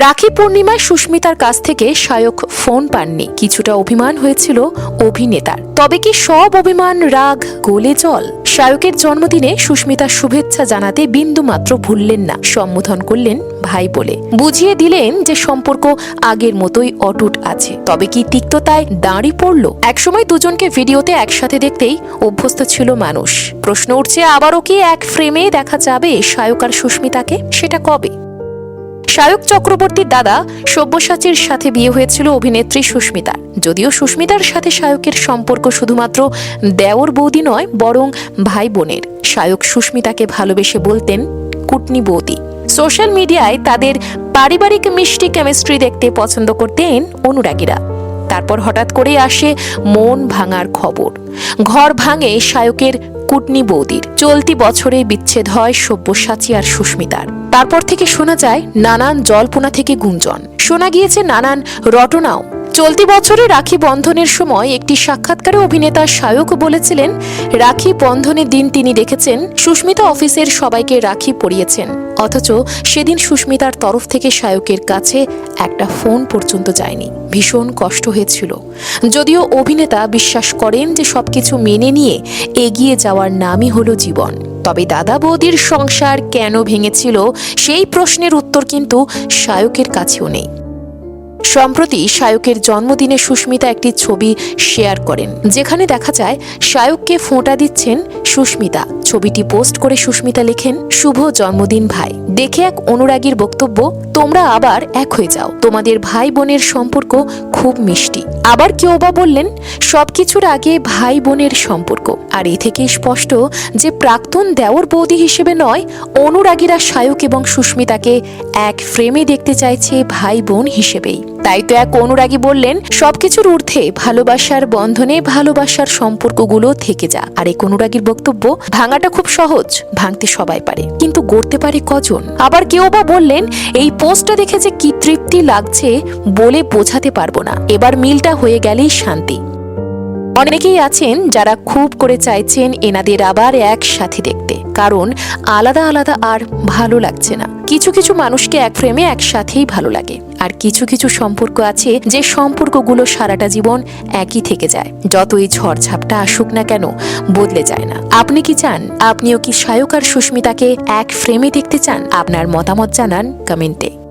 রাখি পূর্ণিমায় সুস্মিতার কাছ থেকে শায়ক ফোন পাননি। কিছুটা অভিমান হয়েছিল অভিনেতার। তবে কি সব অভিমান রাগ, গোলে জল? শায়কের জন্মদিনে সুস্মিতার শুভেচ্ছা জানাতে বিন্দু মাত্র ভুললেন না। সম্বোধন করলেন ভাই বলে। বুঝিয়ে দিলেন যে সম্পর্ক আগের মতোই অটুট আছে। তবে কি তিক্ততায় দাঁড়ি পড়ল? একসময় দুজনকে ভিডিওতে একসাথে দেখতেই অভ্যস্ত ছিল মানুষ। প্রশ্ন উঠছে, আবারও কি এক ফ্রেমে দেখা যাবে শায়ক আর সুস্মিতাকে? সেটা কবে? শায়ক চক্রবর্তীর দাদা সব্যসাচীর সাথে বিয়ে হয়েছিল অভিনেত্রী সুস্মিতার। যদিও সুস্মিতার সাথে শায়কের সম্পর্ক শুধুমাত্র দেওর বৌদি নয়, বরং ভাই বোনের। শায়ক সুস্মিতাকে ভালোবেসে বলতেন কুটনি বৌদি। সোশ্যাল মিডিয়ায় তাদের পারিবারিক মিষ্টি কেমিস্ট্রি দেখতে পছন্দ করতেন অনুরাগীরা। তারপর হঠাৎ করে আসে মন ভাঙার খবর। ঘর ভাঙে শায়কের কুটনি বৌদির। চলতি বছরে বিচ্ছেদ হয় সব্যসাচী আর সুস্মিতার। তারপর থেকে শোনা যায় নানান জল্পনা থেকে গুঞ্জন। শোনা গিয়েছে নানান রটনাও। চলতি বছরে রাখি বন্ধনের সময় একটি সাক্ষাৎকারে অভিনেতা শায়ক বলেছিলেন, রাখি বন্ধনের দিন তিনি দেখেছেন, সুস্মিতা অফিসের সবাইকে রাখি পরিয়েছেন। অথচ সেদিন সুস্মিতার তরফ থেকে শায়কের কাছে একটা ফোন পর্যন্ত যায়নি। ভীষণ কষ্ট হয়েছিল। যদিও অভিনেতা বিশ্বাস করেন যে সবকিছু মেনে নিয়ে এগিয়ে যাওয়ার নামই হলো জীবন। তবে দাদা বৌদির সংসার কেন ভেঙেছিল, সেই প্রশ্নের উত্তর কিন্তু শায়কের কাছেও নেই। সম্প্রতি শায়কের জন্মদিনে সুস্মিতা একটি ছবি শেয়ার করেন, যেখানে দেখা যায় শায়ককে ফোঁটা দিচ্ছেন সুস্মিতা। ছবিটি পোস্ট করে সুস্মিতা লেখেন, শুভ জন্মদিন ভাই। দেখে এক অনুরাগীর বক্তব্য, তোমরা আবার এক হয়ে যাও। তোমাদের ভাই বোনের সম্পর্ক খুব মিষ্টি। আবার কেউ বা বললেন, সবকিছুর আগে ভাই বোনের সম্পর্ক। আর এ থেকে স্পষ্ট যে প্রাক্তন দেওর বৌদি হিসেবে নয়, অনুরাগীরা শায়ক এবং সুস্মিতাকে এক ফ্রেমে দেখতে চাইছে ভাই বোন হিসেবেই। তাই তো এক অনুরাগী বললেন, সবকিছুর ঊর্ধ্বে ভালোবাসার বন্ধনে ভালোবাসার সম্পর্কগুলো থেকে যা। আর এক অনুরাগীর বক্তব্য, ভাঙাটা খুব সহজ, ভাঙতে সবাই পারে, কিন্তু গড়তে পারে কজন? আবার কেউ বা বললেন, এই পোস্টটা দেখে যে কি তৃপ্তি লাগছে বলে বোঝাতে পারব না। এবার মিলটা হয়ে গেলেই শান্তি। অনেকেই আছেন যারা খুব করে চাইছেন এনাদের আবার একসাথে দেখতে, কারণ আলাদা আলাদা আর ভালো লাগছে না। কিছু কিছু মানুষকে এক ফ্রেমে একসাথেই ভালো লাগে। আর কিছু কিছু সম্পর্ক আছে যে সম্পর্কগুলো সারাটা জীবন একই থেকে যায়। যতই ঝড়ঝাপটা আসুক না কেন, বদলে যায় না। আপনি কি চান? আপনিও কি সায়ক আর সুস্মিতাকে এক ফ্রেমে দেখতে চান? আপনার মতামত জানান কমেন্টে।